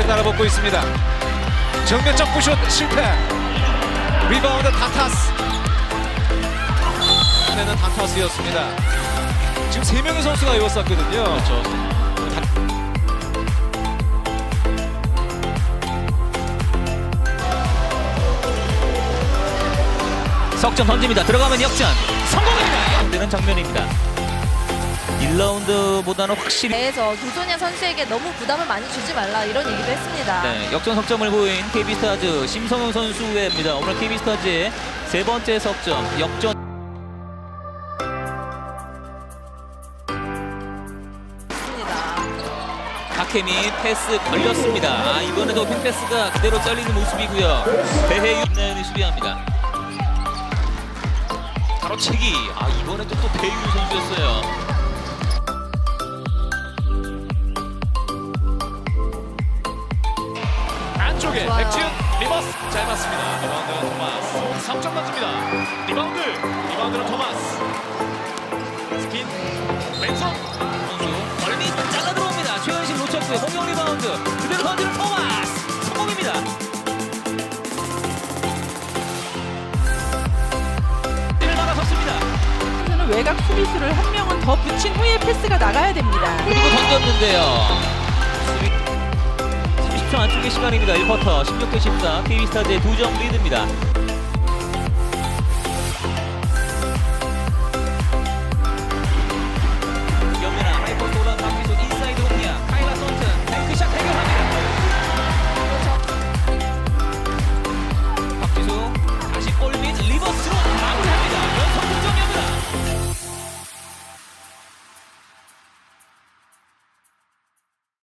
달라붙고 있습니다. 정면 점프슛 실패. 리바운드 단타스. 내는 단타스였습니다. 지금 세 명의 선수가 이었었거든요. 그렇죠. 석점 던집니다. 들어가면 역전. 성공입니다. 되는 장면입니다. 1라운드보다는 확실히 대해서 조소년 선수에게 너무 부담을 많이 주지 말라 이런 얘기도 했습니다. 네, 역전 석점을 보인 KB스타즈 심성훈 선수입니다. 오늘 KB스타즈의 세 번째 석점 역전. 박혜민 패스 걸렸습니다. 아, 이번에도 핀 패스가 그대로 잘리는 모습이고요. 대해 윤나연이 수비합니다. 바로 채기. 아, 이번에도 또 배유 선수였어요. 안쪽에 좋아요. 백지훈 리버스 잘 맞습니다. 리바운드는 토마스. 3점 던집니다. 리바운드. 리바운드는 토마스. 스핀. 왼손. 선수 멀리 잘라 들어옵니다. 최현식 놓쳤고요. 홍영 리바운드. 그대로 던지는 토마스. 성공입니다. 를 막아섰습니다. 선수는 외곽 수비수를 한 명은 더 붙인 후에 패스가 나가야 됩니다. 그리고 던졌는데요. 30초 안쪽의 시간입니다. 1쿼터 16대 14 KB스타즈의 2점 리드입니다.